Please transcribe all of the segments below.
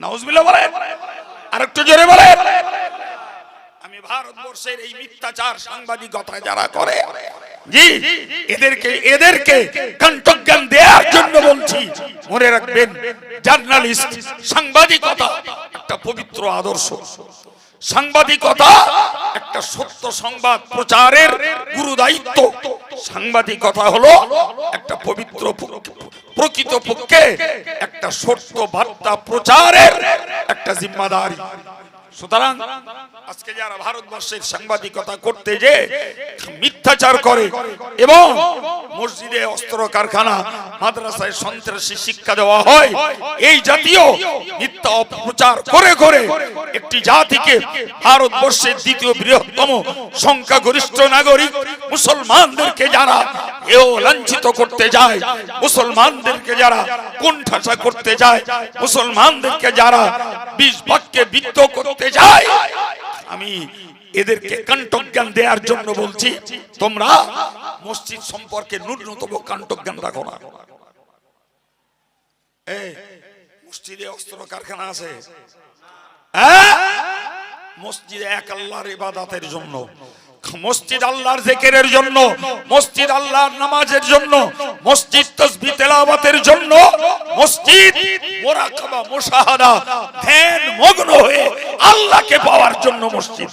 নাউজুবিল্লাহ বলেন। আরেকটু জোরে বলেন। আমি ভারতবর্ষের এই মিথ্যাচার সাংবাদিকতা যারা করে, জি, এদেরকে এদেরকে কণ্ঠজ্ঞান দেওয়ার জন্য বলছি, মনে রাখবেন, জার্নালিস্ট, সাংবাদিকতা একটা পবিত্র আদর্শ। সাংবাদিকতা একটা সত্য সংবাদ প্রচারের গুরু দায়িত্ব সাংবাদিকতা হলো একটা পবিত্র প্রকৃত পক্ষে একটা সত্য বার্তা প্রচারের একটা জিম্মাদারি। সুতরাং আজকে যারা ভারতবর্ষের সাংবাদিকতা করতে যে মিথ্যাচার করে এবং মসজিদে অস্ত্র কারখানা, মাদ্রাসায় সন্ত্রাসী শিক্ষা দেওয়া হয়, এই জাতীয় মিথ্যা অপপ্রচার করে করে একটি জাতিকে ভারতবর্ষের দ্বিতীয় বৃহত্তম সংখ্যাগরিষ্ঠ নাগরিক মুসলমানদেরকে যারা এও লাঞ্ছিত করতে যায়, মুসলমানদেরকে যারা কোণঠাসা করতে যায়, মুসলমানদেরকে যারা বিষ বাক্যে বিদ্ধ করতে যায় আমি এদেরকে কণ্ঠজ্ঞান দেওয়ার জন্য বলছি, তোমরা মসজিদ সম্পর্কে ন্যূনতম কণ্ঠজ্ঞান রাখো না। মসজিদে অস্ত্র কারখানা আছে। হ্যাঁ? মসজিদে এক আল্লাহর ইবাদাতের জন্য মসজিদ আল্লাহর জেকেরের জন্য, মসজিদ আল্লাহর নামাজের জন্য, মসজিদ তসবি তেলাওয়াতের জন্য, মসজিদ মোরাকাবা, মুশাহাদা, ধ্যান, মগ্ন হয়ে আল্লাহকে পাওয়ার জন্য মসজিদ।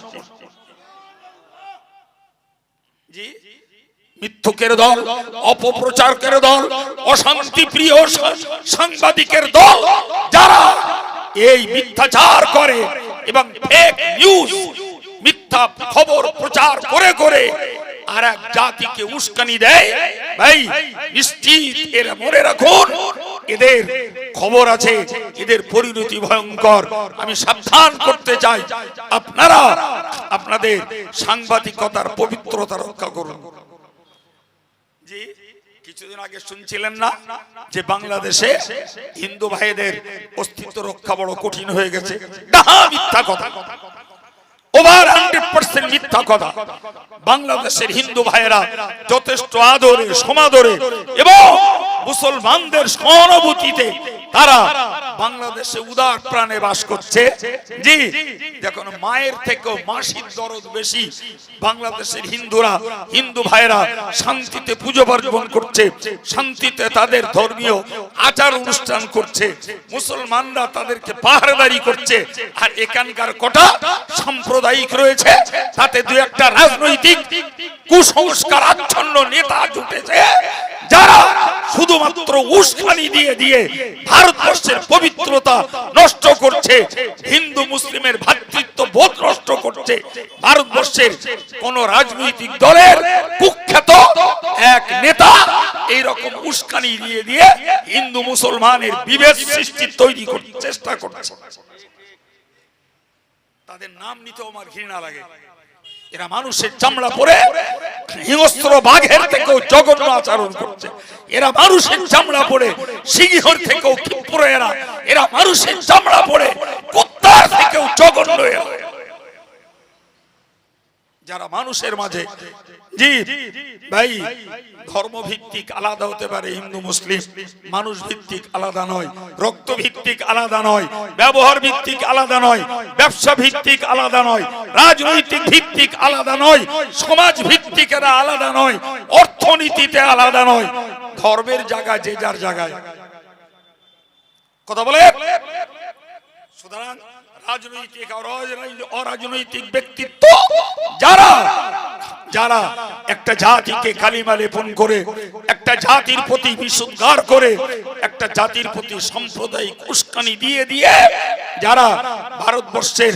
জি, মিথ্যুকের দল, অপপ্রচারকের দল অশান্তি প্রিয় সাংবাদিকের দল, যারা এই মিথ্যাচার করে এবং ফেক নিউজ মিথ্যা খবর প্রচার করে করে আর এক জাতিকে উস্কানি দেয়। ভাই, নিশ্চিত এরা মনে রাখুন, এদের খবর আছে, এদের পরিণতি ভয়ঙ্কর। আমি সাবধান করতে চাই। আপনারা আপনাদের সাংবাদিকতার পবিত্রতা রক্ষা করুন। জি, কিছুদিন আগে শুনছিলেন না যে বাংলাদেশে হিন্দু ভাইদের অস্তিত্ব রক্ষা বড় কঠিন হয়ে গেছে। মিথ্যা কথা। ওভার হান্ড্রেড পার্সেন্ট মিথ্যা কথা। বাংলাদেশের হিন্দু ভাইয়েরা যথেষ্ট আদরে, সমাদরে এবং মুসলমানদের সহানুভূতিতে তারা বাংলাদেশে উদার প্রাণে বাস করছে। জি, দেখুন, মায়ের থেকেও মাসির দরদ বেশি। বাংলাদেশের হিন্দুরা, হিন্দু ভাইয়েরা শান্তিতে পুজো পার্বণ করছে, শান্তিতে তাদের ধর্মীয় আচার অনুষ্ঠান করছে, মুসলমানরা তাদেরকে পাহারাদারি করছে, আর এখানকার কটা সাম্প্রদায়িক রয়েছে, তাতে দু একটা রাজনৈতিক কুসংস্কার আচ্ছন্ন নেতা জুটেছে, যারা শুধুমাত্র উস্কানি দিয়ে দিয়ে ভারতবর্ষের পবিত্রতা নষ্ট করছে, হিন্দু মুসলিমের ভ্রাতৃত্ব বোধ নষ্ট করছে, ভারতবর্ষের কোন রাজনৈতিক দলের কুখ্যাত এক নেতা এই রকম উস্কানি দিয়ে দিয়ে হিন্দু মুসলমানের বিভেদ সৃষ্টি তৈরি করতে চেষ্টা করছে। তাদের নাম নিতেও আমার ঘৃণা লাগে। এরা মানুষের চামড়া পরে হিংস্র বাঘের থেকেও জঘন্য আচরণ করছে। এরা মানুষের চামড়া পরে সিংহর থেকেও এরা। এরা মানুষের চামড়া পরে কুত্তার থেকেও জঘন্য এরা। যারা মানুষের মাঝে। জি ভাই ধর্ম ভিত্তিক আলাদা হতে পারে হিন্দু মুসলিম। মানুষ ভিত্তিক আলাদা নয়। রক্ত ভিত্তিক আলাদা নয়। ব্যবহার ভিত্তিক আলাদা নয়। ব্যবসা ভিত্তিক আলাদা নয়। রাজনৈতিক ভিত্তিক আলাদা নয়। সমাজ ভিত্তিক এরা আলাদা নয়। অর্থনীতিতে আলাদা নয়। ধর্মের জায়গা যে যার জায়গায়। কথা বলে? সুতরাং রাজনৈতিক অরাজনৈতিক- ব্যক্তিত্ব যারা যারা একটা জাতিকে কালিমা লেপন করে, একটা জাতির প্রতি বিশুদ্ধার করে, একটা জাতির প্রতি সাম্প্রদায়িক উস্কানি দিয়ে দিয়ে যারা ভারতবর্ষের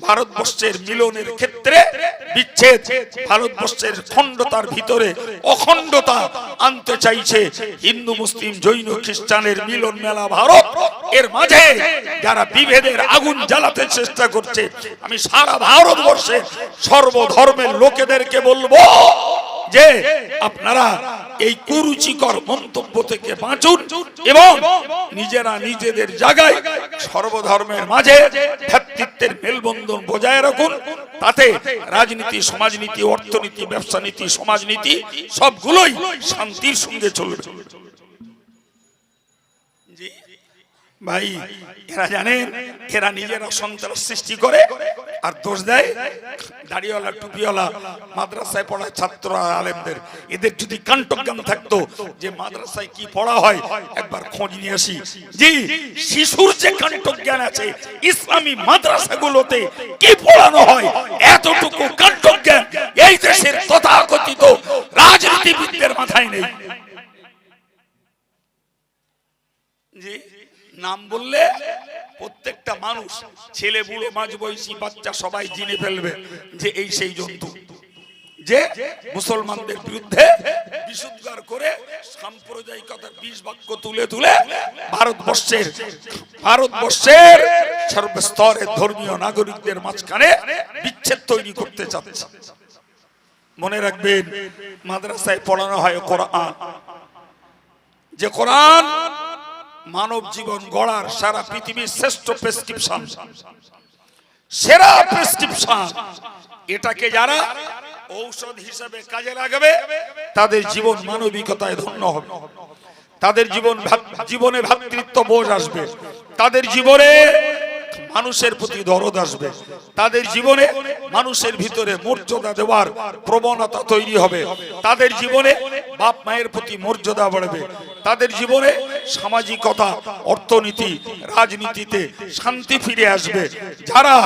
ভারতবর্ষের মিলনের ক্ষেত্রে বিচ্ছেদ, ভারতবর্ষের খণ্ডতার ভিতরে অখণ্ডতা আনতে চাইছে হিন্দু, মুসলিম, জৈন, খ্রিস্টানের মিলন মেলা ভারত। এর মাঝে যারা বিভেদের আগুন জ্বালাতে চেষ্টা করছে। আমি সারা ভারতবর্ষে সর্বধর্মের লোকেদেরকে বলব যে আপনারা এই কুরুচিকর মন্তব্য থেকে বাঁচুন এবং নিজেরা নিজেদের জায়গায় সর্বধর্মের মাঝে ভ্রাতৃত্বের মেলবন্ধন বজায় রাখুন। তাতে রাজনীতি, সমাজনীতি, অর্থনীতি ব্যবসা নীতি সমাজনীতি সবগুলোই শান্তির সঙ্গে চলবে। ভাই, এরা জানেন এরা নিজেরা সন্ত্রাস সৃষ্টি করে আর দোষ দেয় দাড়িওয়ালা, টুপিওয়ালা, মাদ্রাসায় পড়া ছাত্র আলেমদের। এদের যদি কান্টজ্ঞান থাকতো যে মাদ্রাসায় কি পড়া হয়, একবার খোঁজ নিয়ে আসি। জি, শিশুর যে কান্টজ্ঞান আছে, ইসলামী মাদ্রাসাগুলোতে কি পড়ানো হয়, এতটুকু কান্টজ্ঞান এই দেশের তথাকথিত রাজনীতিবিদদের মাথায় নেই। জি। নাম বললে প্রত্যেকটা মানুষ, ছেলে, বুড়ো, মাঝ বয়সী বাচ্চা সবাই জিনে ফেলবে যে এই সেই জন্তু। যে মুসলমানদের বিরুদ্ধে বিশুদ্ধার করে সাম্প্রদায়িকতার বিষ বাক্য তুলে তুলে ভারতবর্ষের ভারতবর্ষের সর্বস্তরের ধর্মীয় নাগরিকদের মাঝখানে বিচ্ছেদ তৈরি করতে চাচ্ছে। মনে রাখবেন, মাদ্রাসায় পড়ানো হয় কোরআন। যে কোরআন মানব জীবন গড়ার সারা পৃথিবীর শ্রেষ্ঠ প্রেসক্রিপশন। সেরা প্রেসক্রিপশন। এটাকে যারা ঔষধ হিসেবে কাজে লাগাবে, তাদের জীবন মানবিকতায় ধন্য হবে। তাদের জীবন জীবনে ভ্রাতৃত্ব বোঝ আসবে। তাদের জীবনে মানুষের প্রতি দরদ আসবে। তাদের জীবনে মানুষের ভিতরে মর্যাদা দেওয়ার প্রবণতা তৈরি হবে। তাদের জীবনে বাপ মায়ের প্রতি মর্যাদা বাড়বে। তাদের জীবনে সামাজিকতা, অর্থনীতি, রাজনীতিতে শান্তি ফিরে আসবে। যারা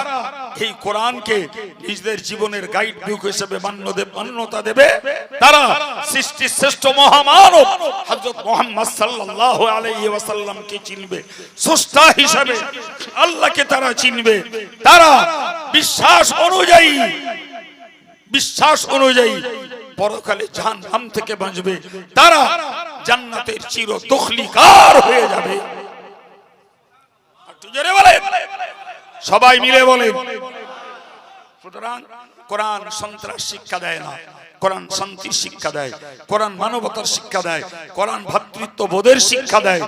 এই কোরআনকে নিজেদের জীবনের গাইড বুক হিসেবে মান্যতা দেবে, তারা সৃষ্টির শ্রেষ্ঠ মহামানব হযরত মুহাম্মদ সাল্লাল্লাহু আলাইহি ওয়াসাল্লামকে চিনবে। স্রষ্টা হিসাবে আল্লাহকে তারা চিনবে। তারা বিশ্বাস অনুযায়ী বিশ্বাস অনুযায়ী পরকালে জাহান্নাম থেকে বাঁচবে। তারা জান্নাতের চির দখলিকার হয়ে যাবে। সবাই মিলে বলেন। সুতরাং কোরআন সন্ত্রাস শিক্ষা দেয় না। কোরআন শান্তির শিক্ষা দেয়। কোরআন মানবতার শিক্ষা দেয়। কোরআন ভ্রাতৃত্ব বোধের শিক্ষা দেয়।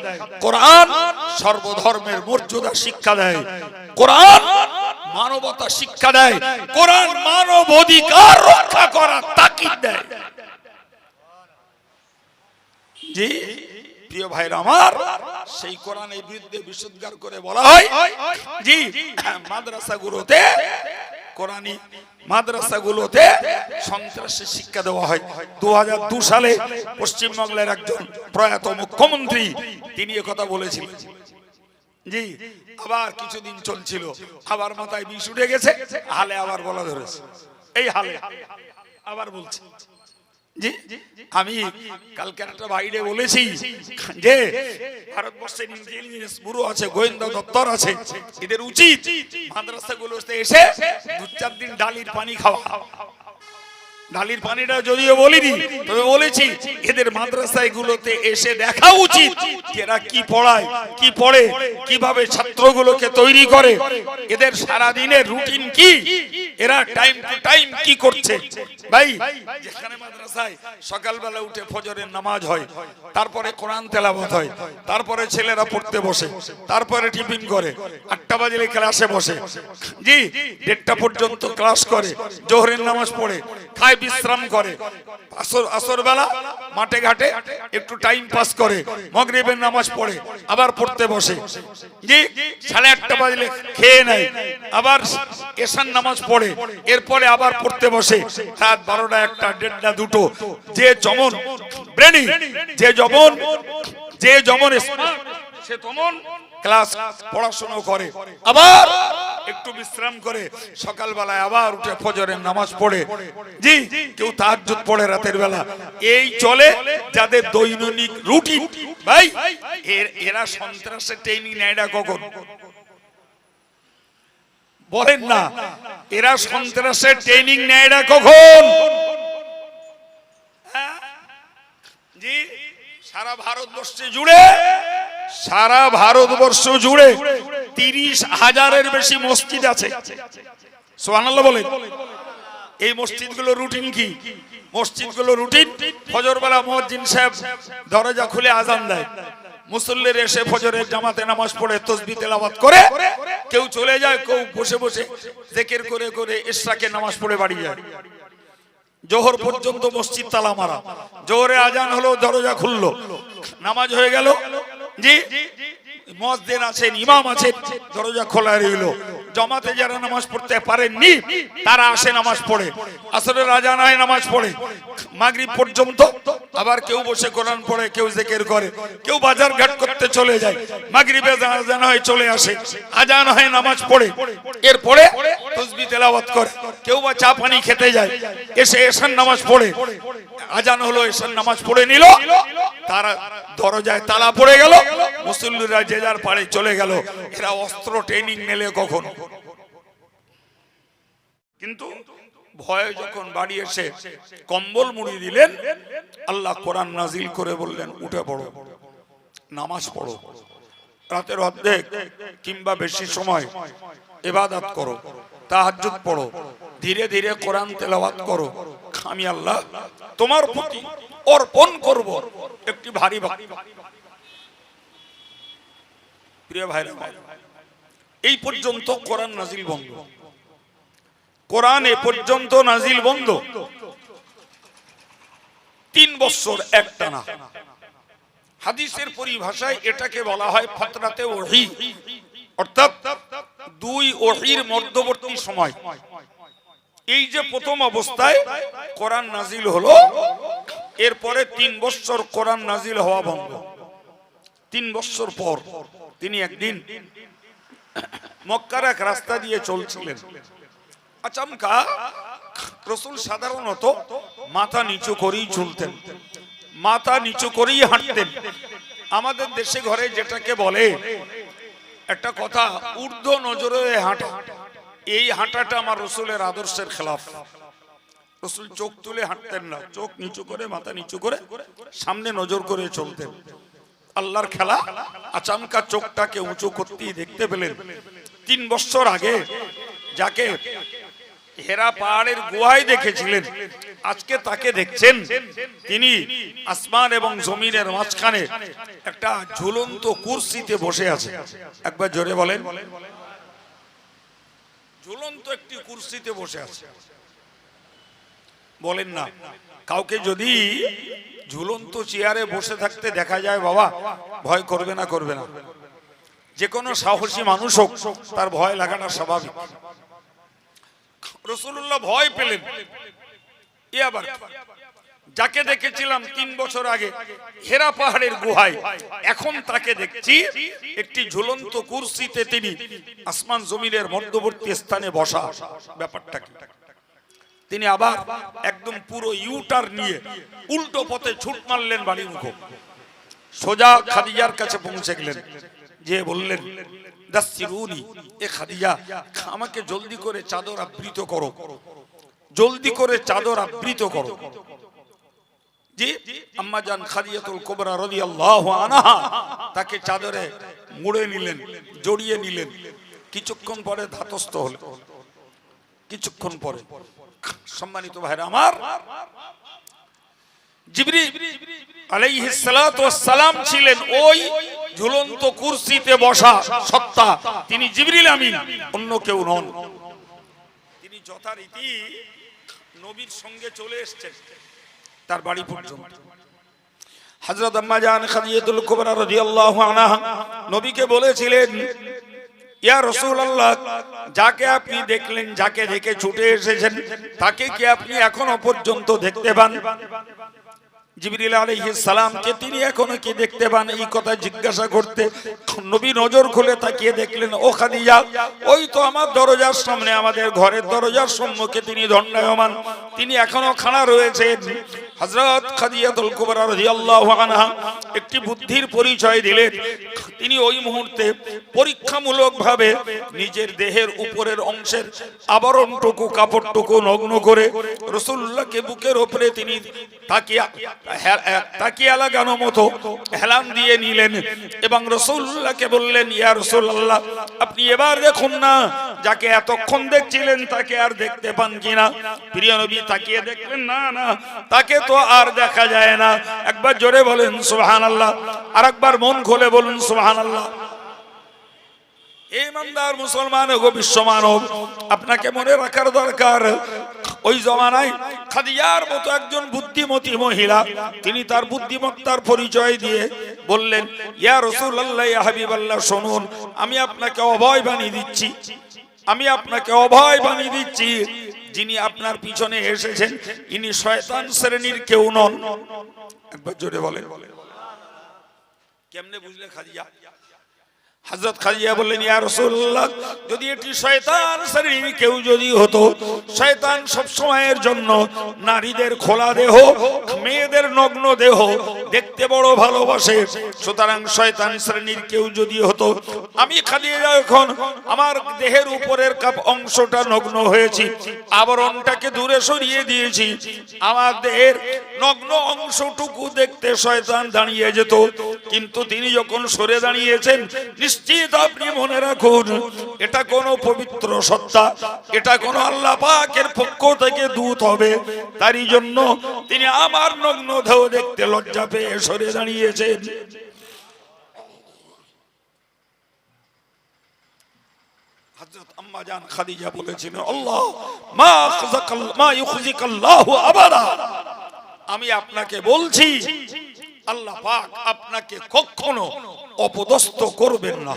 কোরআন সর্বধর্মের মর্যাদা শিক্ষা দেয়। কোরআন মানবতা শিক্ষা দেয়। কোরআন মানব অধিকার রক্ষা করার তাকিদ দেয় জি প্রিয় ভাইরা আমার, সেই কোরআনের বিরুদ্ধে বিশুদ্ধার করে বলা হয় জি মাদ্রাসাগুলোতে, কোরআনী মাদ্রাসাগুলোতে সন্ত্রাসের শিক্ষা দেওয়া হয়। দু সালে পশ্চিমবাংলার একজন প্রয়াত মুখ্যমন্ত্রী তিনি কথা বলেছিলেন। জি, আবার কিছুদিন চলছিল, আবার মাথায় বিষ উঠে গেছে, হালে আবার বলা ধরেছে। এই হালে, আবার বলছে। আমি কালকে একটা বাইরে বলেছি যে ভারতবর্ষের ইন্টেলিজেন্স ব্যুরো আছে, গোয়েন্দা দপ্তর আছে, এদের উচিত মাদ্রাসাগুলোতে এসে দু চার দিন ডালির পানি খাওয়া। ডালির পানিটা যদিও বলিনি, তবে বলেছি এদের মাদ্রাসায় গুলোতে এসে দেখা উচিত এরা কি পড়ায়, কি পড়ে, কীভাবে ছাত্রগুলোকে তৈরি করে। এদের সারা দিনের রুটিন কি? এরা টাইম টু টাইম কি করছে? ভাই, যেখানে মাদ্রাসায় সকালবেলা উঠে ফজরের নামাজ হয়, তারপরে কোরআন তেলাবত হয়, তারপরে ছেলেরা পড়তে বসে, তারপরে টিফিন করে, আটটা বাজলে ক্লাসে বসে। জি, দেড়টা পর্যন্ত ক্লাস করে, জোহরের নামাজ পড়ে, খায় বিশ্রাম করে। আসর আসর বেলা মাঠে ঘাটে একটু টাইম পাস করে, মগরিবের নামাজ পড়ে, আবার পড়তে বসে। জি, সাড়ে আটটা বাজলে খেয়ে নেয়, আবার এশান নামাজ পড়ে এরপরে আবার পড়তে বসে। রাত বারোটা একটা, দেড়টা দুটো। যে যেমন, ব্রেনি, যে যেমন যে যেমন সে তেমন ক্লাস পড়াশোনা করে। আবার একটু বিশ্রাম করে সকালবেলায় আবার উঠে ফজরের নামাজ পড়ে। জি, কেউ তাহাজ্জুদ পড়ে রাতের বেলা। এই চলে যাদের দৈনন্দিন রুটিন। ভাই, এর, এরা সন্ত্রাসের ট্রেনিং নেয় না কখন? বলেন না। এরা সন্ত্রাসের ট্রেনিং নেয় না কখন? হ্যাঁ? জি সারা ভারতবর্ষে জুড়ে সারা ভারতবর্ষ জুড়ে তিরিশ হাজারের বেশি মসজিদ আছে। সোহানাল্লাহ বলেন। এই মসজিদগুলো রুটিন কি? মসজিদগুলো রুটিন ফজরবেলা মসজিদ সাহেব দরজা খুলে আজান দেয়। মুসল্লির এসে ফজরের জামাতে নামাজ পড়ে তসবি তেলাওয়াত করে কেউ চলে যায়, কেউ বসে বসে জেকের করে করে ইশরাকে নামাজ পড়ে বাড়ি যায়। জোহর পর্যন্ত মসজিদ তালা মারা। জোহরে আজান হলো, দরজা খুললো। নামাজ হয়ে গেল। জি মসজিদ আছেন, ইমাম আছেন, দরজা খোলা রইল। জমাতে যারা নামাজ পড়তে পারেননি, তারা আসে নামাজ পড়ে। আসলে রাজা নয় নামাজ পড়ে। মাগরিব পর্যন্ত আবার কেউ বসে কোরআন পড়ে, কেউ জেকের করে, কেউ বাজার ঘাট করতে চলে যায়, মাগরিবে আজান হয় চলে আসে, আজান হয় নামাজ পড়ে, এরপরে তসবি তেলাওয়াত করে, কেউ বা চা পানি খেতে যায়, এসে এসান নামাজ পড়ে, আজান হলো এসান নামাজ পড়ে নিল, তারা দরজায় তালা পড়ে গেল, মুসল্লিরা যে যার পাড়ে চলে গেল, এরা অস্ত্র ট্রেনিং নিলে কখন? কিন্তু ভয়ে যখন বাড়ি এসে কম্বল মুড়ি দিলেন, আল্লাহ কোরআন নাজিল করে বললেন, উঠে পড়ো, নামাজ পড়ো, রাতের অর্ধেক কিংবা বেশি সময় এবাদত করো, তাহাজ্জুদ পড়ো, ধীরে ধীরে কোরআন তেলাওয়াত করো, আমি আল্লাহ তোমার প্রতি অর্পণ করব। একটি ভারী প্রিয় ভাইরা, এই পর্যন্ত কোরআন নাজিল বন্ধ। কোরআন এ পর্যন্ত নাজিল বন্ধ। তিন বছর একটানা। হাদিসের পরিভাষায় এটাকে বলা হয় ফাতরাতে ওহি। অর্থাৎ দুই ওহির মধ্যবর্তী সময়। এই যে প্রথম অবস্থায় কোরআন নাজিল হলো, এরপরে তিন বছর কোরআন নাজিল হওয়া বন্ধ। তিন বছর পর তিনি একদিন মক্কার এক রাস্তা দিয়ে চলছিলেন। আচমকা, রসুল সাধারণত মাথা নিচু করেই চলতেন মাথা নিচু করেই হাঁটতেন। আমাদের দেশে ঘরে যেটাকে বলে, একটা কথা, ঊর্ধ্ব নজরে হাঁটা। এই হাঁটাটা আমার রসুলের আদর্শের খেলাফ। রসুল চোখ তুলে হাঁটতেন না, চোখ নিচু করে, মাথা নিচু করে, সামনে নজর করে চলতেন। আল্লাহর খেলা, আচমকা চোখটাকে উঁচু করতেই দেখতে পেলেন। তিন বছর আগে, যাকে হেরা পাহাড়ের গুহায় দেখেছিলেন। আজকে তাকে দেখছেন তিনি আসমান এবং জমিনের মাঝখানে একটা ঝুলন্ত কুর্সিতে বসে আছে। একবার জোরে বলেন। ঝুলন্ত একটি কুর্সিতে বসে আছে। বলেন না, কাউকে যদি ঝুলন্ত চেয়ারে বসে থাকতে দেখা যায়, বাবা, ভয় করবে না করবে না। যে কোনো সাহসী মানুষ হোক, তার ভয় লাগাটা স্বাভাবিক। রসুল্লাহ ভয় পেলেন। এ আবার যাকে দেখেছিলাম তিন বছর আগে হেরা পাহাড়ের গুহায়, এখন তাকে দেখছি একটি ঝুলন্ত কুর্সিতে তিনি আসমান জমিনের মধ্যবর্তী স্থানে বসা। ব্যাপারটা তিনি আবার একদম পুরো ইউটার নিয়ে উল্টো পথে ছুট মারলেন বাড়ির মুখ। সোজা খাদিজার কাছে পৌঁছে গেলেন। যে বললেন দাসিরুনি এ খাদিজা, আমাকে জলদি করে চাদর আবৃত করো। জলদি করে চাদর আবৃত করো। জি আম্মা জান খাদিজাতুল কুবরা রাদিয়াল্লাহু আনহা তাকে চাদরে মুড়ে নিলেন, জড়িয়ে নিলেন। কিছুক্ষণ পরে ধাতস্থ হলেন। কিছুক্ষণ পরে, সম্মানিত ভাইরা আমার জিবরি আলাইহিস সালাতু সালাম ছিলেন ওই ঝুলন্ত কুরসিতে বসা সত্তা। তিনি জিবরিল আমিন, অন্য কেউ নন। তিনি যথারীতি নবীর সঙ্গে চলে এসেছেন তার বাড়ি পর্যন্ত। হযরত আম্মা জান খাদিজাতুল কুবরা রাদিয়াল্লাহু আনহা নবীকে বলেছিলেন, ইয়া রাসূলুল্লাহ, যাকে আপনি দেখলেন, যাকে দেখে ছুটে এসেছেন, তাকে কি আপনি এখনও পর্যন্ত দেখতে পান? জিবরিল আলহি সালামকে তিনি এখনও কি দেখতে পান? এই কথা জিজ্ঞাসা করতে নবী নজর খুলে তাকিয়ে দেখলেন, ও খাদিজা, ওই তো আমার দরজার সামনে, আমাদের ঘরের দরজার সম্মুখে তিনি দণ্ডায়মান। তিনি এখনও খাড়া রয়েছেন। হযরত খাদিজাতুল কুবরা রাদিয়াল্লাহু আনহা একটি বুদ্ধির পরিচয় দিলেন। তিনি ওই মুহূর্তে পরীক্ষামূলকভাবে নিজের দেহের উপরের অংশের আবরণটুকু, কাপড়টুকু নগ্ন করে রসুল্লাহকে বুকের ওপরে তিনি তাকিয়া তাকিয়া লাগানো মতো হেলান দিয়ে নিলেন এবং রসুল্লাহকে বললেন, ইয়া রসুল্লাহ, আপনি এবার দেখুন না, যাকে এতক্ষণ দেখছিলেন তাকে আর দেখতে পান কিনা প্রিয় নবী তাকিয়ে দেখলেন না না তাকে তো আর দেখা যায় না। একবার জোরে বলেন সুবহান আল্লাহ আর একবার মন খুলে বলুন সুবহান আল্লাহ ইমানদার মুসলমান ও বিশ্ব মানব আপনাকে মনে রাখার দরকার ওই জমানায় খাদিজার মতো একজন বুদ্ধিমতী মহিলা তিনি তার বুদ্ধিমত্তার পরিচয় দিয়ে বললেন ইয়া রাসূলুল্লাহ ইয়া হাবিবাল্লাহ শুনুন আমি আপনাকে অভয় বানিয়ে দিচ্ছি আমি আপনাকে অভয় বানিয়ে দিচ্ছি যিনি আপনার পিছনে এসেছেন, ইনি শয়তান শ্রেণির কেউ নন। একবার জোরে বলে কেমনে বুঝলে খাদিজা? হযরত খাদিজা বললেন, ইয়া রাসূলুল্লাহ, যদি এটি শয়তান শ্রেণির কেউ যদি হতো, শয়তান সব সময়ের জন্য নারীদের খোলা দেহ, মেয়েদের নগ্ন দেহ দেখতে বড় ভালোবাসে। সুতরাং শয়তান শ্রেণির কেউ যদি হতো, আমি খালি এখন আমার দেহের উপরের কাপ অংশটা নগ্ন হয়েছি, আবরণটাকে দূরে সরিয়ে দিয়েছি। আমার দেহের নগ্ন অংশটুকু দেখতে শয়তান দাঁড়িয়ে যেত। কিন্তু তিনি যখন সরে দাঁড়িয়েছেন, নিশ্চিত আপনি মনে রাখুন, এটা কোন পবিত্র সত্তা, এটা কোন আল্লাহ পাকের পক্ষ থেকে দূত হবে। তারই জন্য তিনি আমার নগ্ন ধেও দেখতে লজ্জা পেয়ে সরে দাঁড়িয়েছেন। খাদিজা আল্লাহ, মা আমি আপনাকে বলছি আল্লাহ পাক আপনাকে কখনো অপদস্থ করবেন না।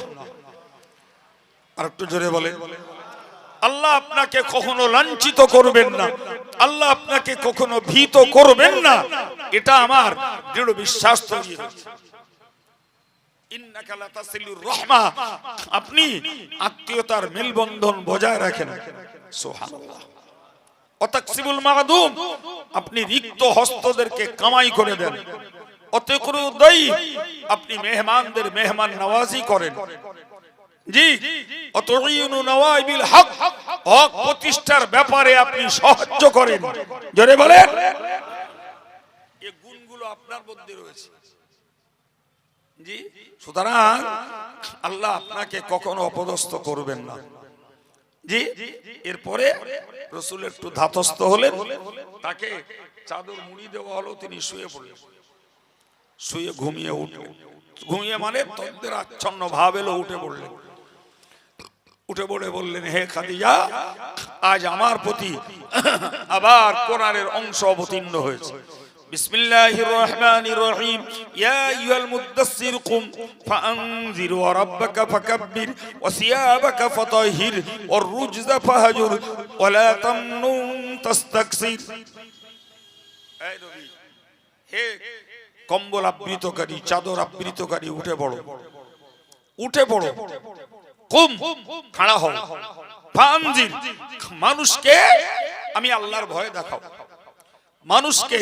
আর একটু জোরে বলে আল্লাহ আপনাকে কখনো লাঞ্ছিত করবেন না। আল্লাহ আপনাকে কখনো ভীত করবেন না। এটা আমার দৃঢ় বিশ্বাস তৈরি আপনি আত্মীয়তার মেলবন্ধন বজায় রাখেন। আপনি রিক্ত হস্তদেরকে কামাই করে দেন। আপনি মেহমানদের মেহমান নওয়াজি করেন। জি হক হক প্রতিষ্ঠার ব্যাপারে আপনি সাহায্য করেন। জোরে বলেন। গুণগুলো আপনার মধ্যে রয়েছে। জি, সুতরাং আল্লাহ আপনাকে কখনো অপদস্থ করবেন না। জি, এরপরে রসুল একটু ধাতস্থ হলেন, তাকে চাদর মুড়ি দেওয়া হলো, তিনি শুয়ে পড়লেন। শুয়ে ঘুমিয়ে উঠলেন ঘুমিয়ে মানে তদ্দের আচ্ছন্ন ভাব এলো উঠে পড়লেন উঠে পড়ে বললেন হে খাদিজা আজ আমার প্রতি আবার কোরআনের অংশ অবতীর্ণ হয়েছে بسم الله الرحمن الرحيم يا أيها المدثر قم فأنذر وربك فكبر وثيابك فطهر والرجز فهجر ولا تمنن تستكثر এই নবী, হে কম্বল আবৃতকারী চাদর আবৃতকারী উঠে পড়ো। উঠে পড়ো। কুম খাড়া হও। ফানজির, মানুষকে আমি আল্লাহর ভয় দেখাও। মানুষকে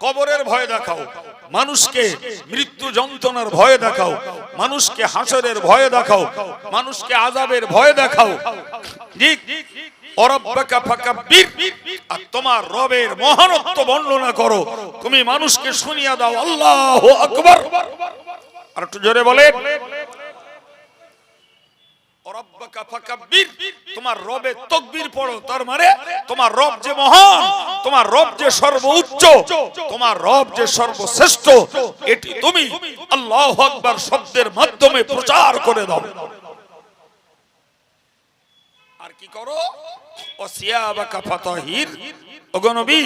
কবরের ভয় দেখাও। মানুষকে মৃত্যু যন্ত্রণার ভয় দেখাও। মানুষকে হাসরের ভয় দেখাও। মানুষকে আজাবের ভয় দেখাও। ফাকাব্বির তোমার রবের মহানত্ব বর্ণনা করো। তুমি মানুষকে শুনিয়া দাও। আল্লাহু আকবার। আর একটু জোরে তার মানে রব যে সর্বশ্রেষ্ঠ, এটি তুমি আল্লাহু শব্দের মাধ্যমে প্রচার করে দাও। কি করো? ওসিয়াবাকা ফাতাহির। ওগো নবী,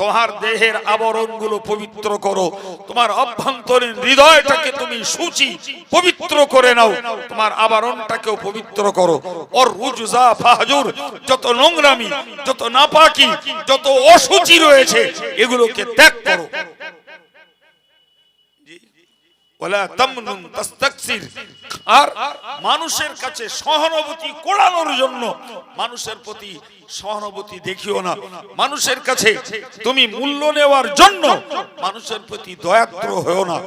তোমার দেহের আবরণগুলো পবিত্র করো। তোমার অভ্যন্তরীণ হৃদয়টাকে তুমি সূচি পবিত্র করে নাও। তোমার আবরণটাকেও পবিত্র করো। ওর রুজা ফাহজুর, যত নোংরামি, যত নাপাকি, যত অসুচি রয়েছে, এগুলোকে ত্যাগ করো। আর মানুষের কাছে সহানুভূতি কোড়ানোর জন্য মানুষের প্রতি সহানুভূতি দেখিও না। মানুষের কাছে তুমি মূল্য নেওয়ার জন্য মানুষের প্রতি দয়াত্র হয়েও না।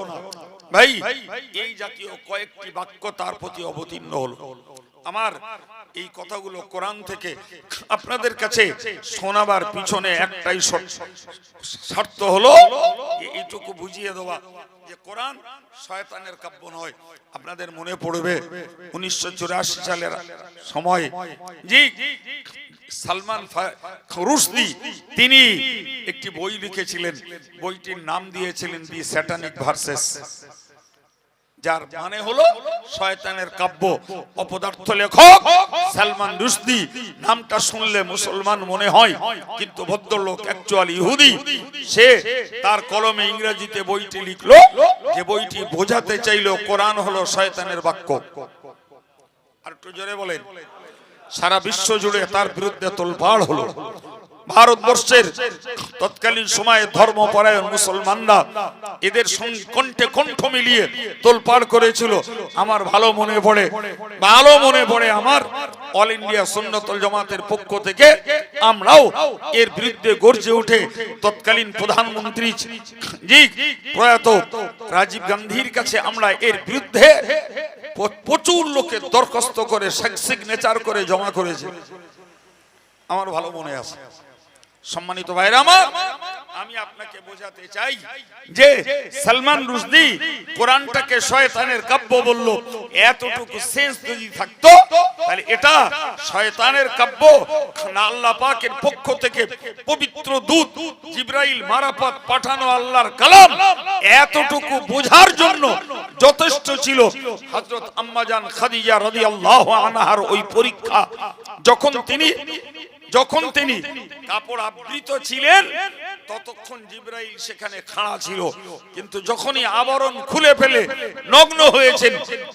ভাই, এই জাতীয় কয়েকটি বাক্য তার প্রতি অবতীর্ণ হলো। আমার এই কথাগুলো কোরআন থেকে আপনাদের কাছে শোনাবার পিছনে একটাই শ- স্বার্থ হলো, এইটুকু বুঝিয়ে দেওয়া। যে কোরআন শয়তানের কাব্য নয়। আপনাদের মনে পড়বে উনিশশো চুরাশি সালের সময় জি, সালমান রুশদি, তিনি একটি বই লিখেছিলেন। বইটির নাম দিয়েছিলেন দি স্যাটানিক ভার্সেস। যার মানে হলো শয়তানের কাব্য, অপদার্থ লেখক সালমান রুশদি। নামটা শুনলে মুসলমান মনে হয়, কিন্তু ভদ্রলোক অ্যাকচুয়াল ইহুদি। সে তার কলমে ইংরেজিতে বইটি লিখলো, যে বইটি বোঝাতে চাইলো কোরআন হলো শয়তানের বাক্য। আর একটু জোরে বলেন, সারা বিশ্ব জুড়ে তার বিরুদ্ধে তোলপাড় হলো। ভারতবর্ষের তৎকালীন সময়ে ধর্মপরায়ণ মুসলমানরা এদের কণ্ঠে কণ্ঠ মিলিয়ে তোলপাড় করেছিল। আমার ভালো মনে পড়ে, ভালো মনে পড়ে আমার অল ইন্ডিয়া সুন্নতল জামাতের পক্ষ থেকে আমরাও এর বিরুদ্ধে গর্জে উঠে তৎকালীন প্রধানমন্ত্রী জি প্রয়াত রাজীব গান্ধীর কাছে আমরা এর বিরুদ্ধে প্রচুর লোকে দরখাস্ত করে সিগনেচার করে জমা করেছে। আমার ভালো মনে আছে। সম্মানিত ভাইরা আমার, আমি আপনাকে বোঝাতে চাই যে সালমান রুশদি কোরআনটাকে শয়তানের কাব্য বলল, এতটুকু সেন্স যদি থাকতো, তাহলে এটা শয়তানের কাব্য। না, আল্লাহ পাকের পক্ষ থেকে পবিত্র দূত জিব্রাইল মারাফত পাঠানো আল্লাহর কালাম, এতটুকু বোঝার জন্য যথেষ্ট ছিল। হযরত আম্মাজান খাদিজা রাদিয়াল্লাহু আনহার ওই পরীক্ষা, যখন তিনি যখন তিনি কাপড় আবৃত ছিলেন ততক্ষণ জিব্রাইল সেখানে খাড়া ছিল। কিন্তু যখনই আবরণ খুলে ফেলে নগ্ন হয়েছেন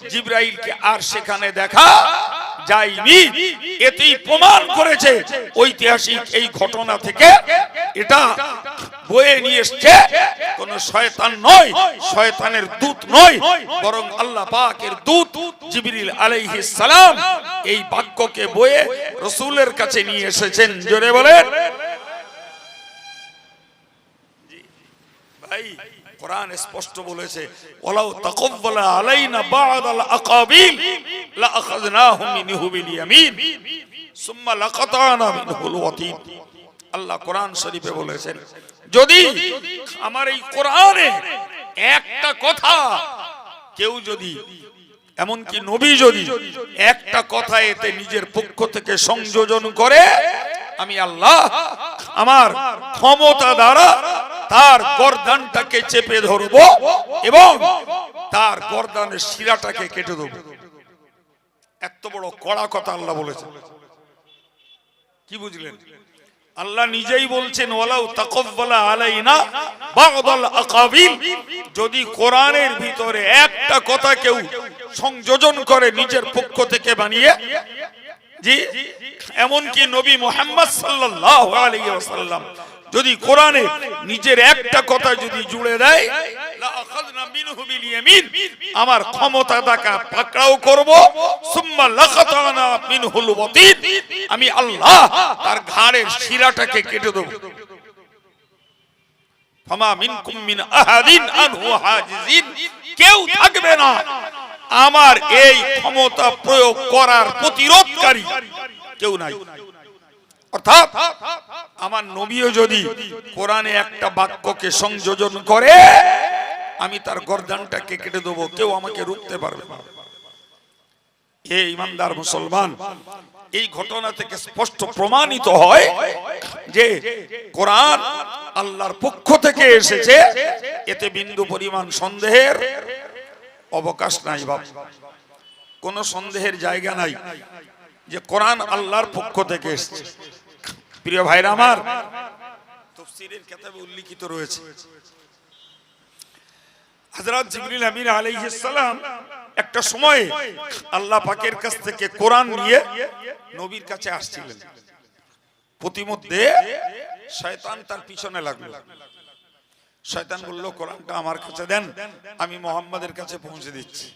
জিব্রাইলকে আর সেখানে দেখা যায়নি, এতেই প্রমাণ করেছে ঐতিহাসিক এই ঘটনা থেকে। এটা বয়ে নিয়ে এসছে, কোন শয়তান নয়, শয়তানের দূত নয়, বরং আল্লাহ পাকের দূত জিবরিল আলাইহিস সালাম এই বাক্যকে বয়ে রসূলের কাছে নিয়ে এসেছেন। জোরে বলেন। ভাই কোরআন স্পষ্ট বলেছে, ওয়ালাউ তাকাব্বালা আলাইনা বা'দাল আকাবিল লা আখাযনাহু মিনহু বিল ইয়ামিন, সুম্মা লাকাতানা মিনহুল ওয়াতিন। আল্লাহ কোরআন শরীফে বলেছেন, যদি আমার এই কোরআনে একটা কথা, কেউ যদি, এমনকি নবী যদি একটা কথা এতে নিজের পক্ষ থেকে সংযোজন করে, আমি আল্লাহ আমার ক্ষমতা দ্বারা তার গর্দানটাকে চেপে ধরব এবং তার গর্দানের শিরাটাকে কেটে দেব। এত বড় কড়া কথা আল্লাহ বলেছে কি বুঝলেন? আল্লাহ নিজেই বলছেন, ওয়ালাউ তাকাব্বালা আলাইনা বাগদাল আকাবিল। যদি কোরআনের ভিতরে একটা কথা কেউ সংযোজন করে নিজের পক্ষ থেকে বানিয়ে, জি, এমনকি নবী মোহাম্মদ সাল্লাল্লাহু আলাইহি ওয়াসাল্লাম যদি কোরআনে নিজের একটা কথা যদি জুড়ে দেয় আমার ক্ষমতা দাকা পাকড়াও করব আমি আল্লাহ তার ঘাড়ের শিরাটাকে কেটে দেব। কেউ থাকবে না। আমার এই ক্ষমতা প্রয়োগ করার প্রতিরোধকারী কেউ নাই। অর্থাৎ আমার নবীও যদি কোরআনে একটা বাক্যকে সংযোজন করে আমি তার গর্দানটাকে কেটে দেবো কেউ আমাকে রুখতে পারবে না। হে ইমানদার মুসলমান এই ঘটনা থেকে স্পষ্ট প্রমাণিত হয় যে কোরআন আল্লাহর পক্ষ থেকে এসেছে। এতে বিন্দু পরিমাণ সন্দেহের অবকাশ নাই বাপ। কোনো সন্দেহের জায়গা নাই যে কোরআন আল্লাহর পক্ষ থেকে এসেছে। প্রিয় ভাইরা আমার, তফসিরের কিতাবে উল্লিখিত রয়েছে। হযরত জিবরিল আমিন আলাইহিস সালাম একটা সময়ে আল্লাহ পাকের কাছ থেকে কোরআন নিয়ে নবীর কাছে আসছিলেন। প্রতিমধ্যে শয়তান তার পিছনে লাগল। শয়তান বলল, কোরআনটা আমার কাছে দেন, আমি মোহাম্মদের কাছে পৌঁছে দিচ্ছি।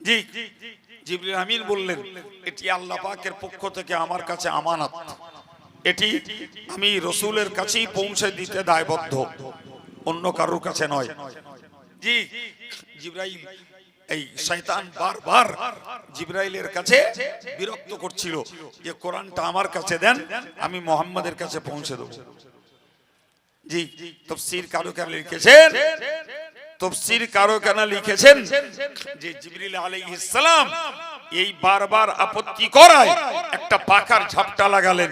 জি আমিন বললেন, এটি আল্লাহ পাকের পক্ষ থেকে আমার কাছে আমানত। এটি আমি রসুলের কাছেই পৌঁছে দিতে দায়বদ্ধ। অন্য কারোর কাছে নয়। জিব্রাইল, এই শয়তান বারবার জিব্রাইলের কাছে বিরক্ত করছিল যে, কোরআনটা আমার কাছে দেন, আমি মোহাম্মদের কাছে পৌঁছে দেব। জি, তফসির কারও কেন লিখেছেন তফসির কারও কেন লিখেছেন যে জিবরিল আলাইহিস সালাম এই বারবার আপত্তি করায় একটা পাকার ঝাপটা লাগালেন।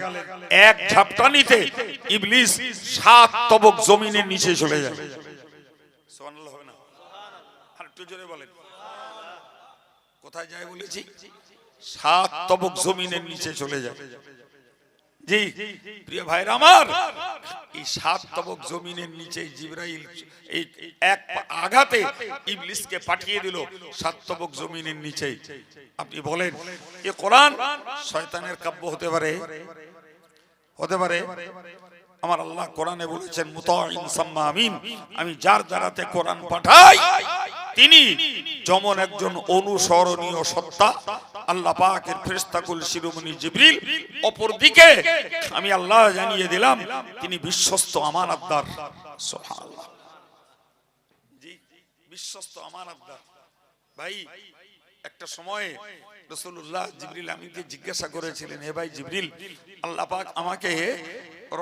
এক ঝাপটা নিতে ইবলিস সাত তবক জমিনের নিচে চলে যায়। সুবহানাল্লাহ হবে না। আর একটু জোরে বলেন। কোথায় যায় বলেছি? সাত তবক জমিনের নিচে চলে যায়। জি, প্রিয় ভাইরা আমার এই সাত জমিনের নিচে জিব্রাইল এই এক আঘাতে ইবলিসকে পাঠিয়ে দিল সাত তবক জমিনের নিচে। আপনি বলেন, এ কোরআন শয়তানের কাব্য হতে পারে? হতে পারে। আমার আল্লাহ কোরআনে বলেছেন আমিন। আমি যার দ্বারাতে কোরআন পাঠাই, তিনি যেমন একজন অনুসরণীয় সত্তা আল্লাহ পাকের ফেরেশতাকুল শিরোমণি জিবরিল অপর দিকে আমি আল্লাহ জানিয়ে দিলাম, তিনি বিশ্বস্ত আমানতদার। সুবহানাল্লাহ। জি, বিশ্বস্ত আমানতদার। ভাই, একটা সময়ে রসুল্লাহ জিবরিল আমিনকে জিজ্ঞাসা করেছিলেন হে ভাই জিবরিল, আল্লাহ পাক আমাকে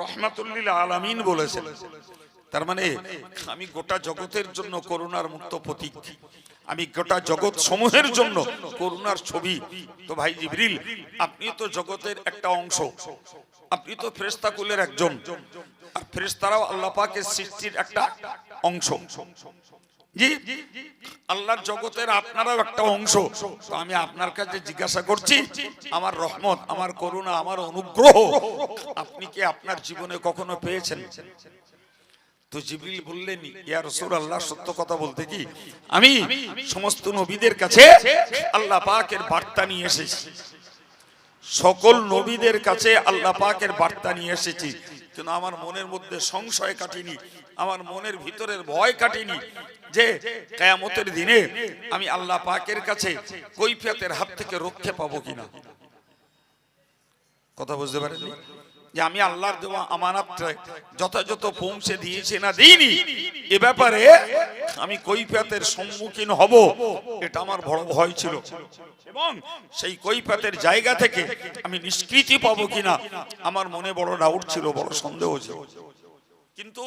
রহমাতুল্লিল আলামিন বলেছেন। তার মানে আমি গোটা জগতের জন্য করুণার মুক্ত প্রতীক। আমি গোটা জগৎ সমূহের জন্য করুণার ছবি। তো ভাই জিবরিল, আপনি তো জগতের একটা অংশ। আপনি তো ফেরেশতা কুলের একজন। আর ফেরেশতারাও আল্লাহ পাকের সৃষ্টির একটা অংশ। জি, আল্লাহর জগতের আপনারাও একটা অংশ। তো আমি আপনার কাছে জিজ্ঞাসা করছি, আমার রহমত, আমার করুণা, আমার অনুগ্রহ, আপনি কি আপনার জীবনে কখনো পেয়েছেন? তো জিবরিল বললেন ইয়া রাসূলুল্লাহ সত্য কথা বলতে কি? আমি সমস্ত নবীদের কাছে আল্লাহ পাকের বার্তা নিয়ে এসেছি। সকল নবীদের কাছে আল্লাহ পাকের বার্তা নিয়ে এসেছি। কিন্তু আমার মনের মধ্যে সংশয় কাটিনি আমার মনের ভিতরের ভয় কাটিনি যে কেয়ামতের দিনে আমি আল্লাহ পাকের কাছে কৈফিয়াতের হাত থেকে রক্ষে পাবো কিনা। কথা বুঝতে পারেননি? যে আমি আল্লাহর দেওয়া আমানাতটা যথাযথ পৌঁছে দিয়েছি না দিইনি, এ ব্যাপারে আমি কৈফিয়তের সম্মুখীন হব, এটা আমার বড় ভয় ছিল। এবং সেই কৈফিয়তের জায়গা থেকে আমি নিষ্কৃতি পাবো কিনা, আমার মনে বড় ডাউট ছিল, বড় সন্দেহ ছিল। কিন্তু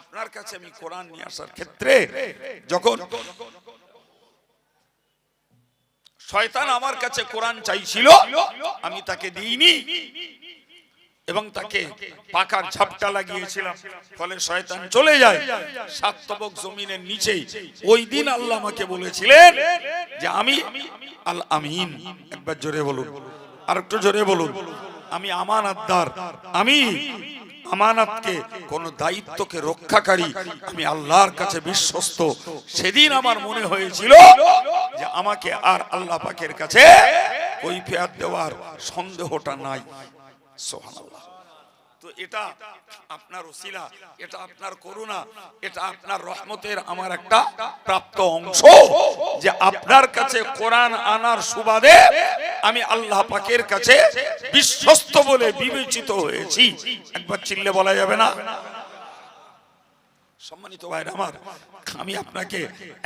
আপনার কাছে আমি কোরআন নিয়ে আসার ক্ষেত্রে যখন শয়তান আমার কাছে কোরআন চাইছিল, আমি তাকে দিইনি। এবং তাকে পাকার ঝাপটা লাগিয়েছিলাম। ফলে শয়তান চলে যায়। সাত তবক জমিনের নিচেই। ওই দিন আল্লাহ আমাকে বলেছিলেন যে আমি আল আমিন। একবার জোরে বলুন। আর একটু জোরে বলুন। আমি আমানাতদার। আমি আমানাতকে কোন দায়িত্বকে রক্ষাকারী। আমি আল্লাহর কাছে বিশ্বস্ত। সেদিন আমার মনে হয়েছিল যে আমাকে আর আল্লাহ পাকের কাছে কৈফিয়ত দেওয়ার সন্দেহটা নাই। তো এটা আপনার ওসিলা, এটা আপনার করুণা, এটা আপনার রহমতের আমার একটা প্রাপ্ত অংশ যে আপনার কাছে কোরআন আনার সুবাদে আমি আল্লাহ পাকের কাছে বিশ্বস্ত বলে বিবেচিত হয়েছি। একবার চিল্লে বলা যাবে না? সম্মানিত ভাইরা আমার, আমি আপনাকে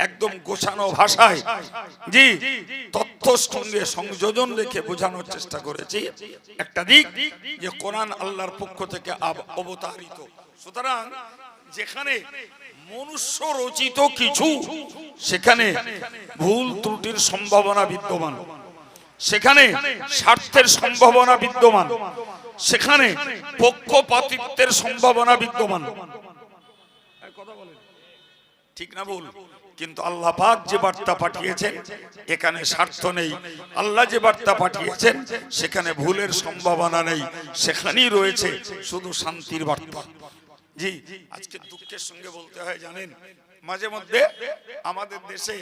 একদম গোছানো ভাষায় জি তথ্য সঙ্গে সংযোজন রেখে বোঝানোর চেষ্টা করেছি। একটা দিক যে কোরআন আল্লাহর পক্ষ থেকে অবতারিত। সুতরাং যেখানে মনুষ্য রচিত কিছু, সেখানে ভুল ত্রুটির সম্ভাবনা বিদ্যমান। সেখানে স্বার্থের সম্ভাবনা বিদ্যমান। সেখানে পক্ষপাতিত্বের সম্ভাবনা বিদ্যমান। ঠিক না ভুল? কিন্তু আল্লাহ পাক যে বার্তা পাঠিয়েছেন, এখানে স্বার্থ নেই। আল্লাহ যে বার্তা পাঠিয়েছেন, সেখানে ভুলের সম্ভাবনা নেই। সেখানেই রয়েছে শুধু শান্তির বার্তা। জি, আজকে দুঃখের সঙ্গে বলতে হয়, জানেন? মাঝে মধ্যে আমাদের দেশে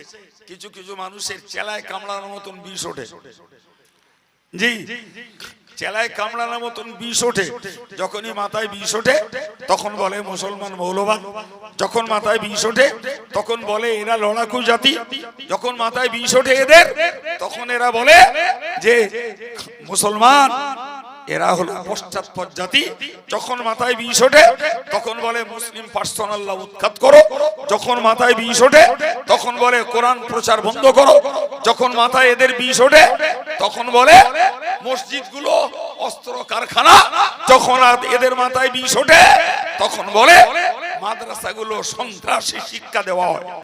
কিছু কিছু মানুষের চেলায় কামড়ানোর মতন বিষ ওঠে। জি চেলায় কামড়ানোর মতন বিষ ওঠে। যখনই মাথায় বিষ ওঠে, তখন বলে মুসলমান মৌলবাদ। যখন মাথায় বিষ ওঠে, তখন বলে এরা লড়াকু জাতি। যখন মাথায় বিষ ওঠে এদের, তখন এরা বলে যে, মুসলমান এরা হলো পশ্চাৎপদ জাতি। যখন মাথায় বিষ ওঠে, তখন বলে, মুসলিম পার্সোনাল্লাহ উৎখাত করো। যখন মাথায় বিষ ওঠে, তখন বলে, কোরআন প্রচার বন্ধ করো। যখন মাথায় এদের বিষ ওঠে, তখন বলে, মসজিদগুলো, অস্ত্র কারখানা। যখন এদের মাথায় বিষ ওঠে, তখন বলে, মাদ্রাসাগুলো সন্ত্রাসী শিক্ষা দেওয়া হয়।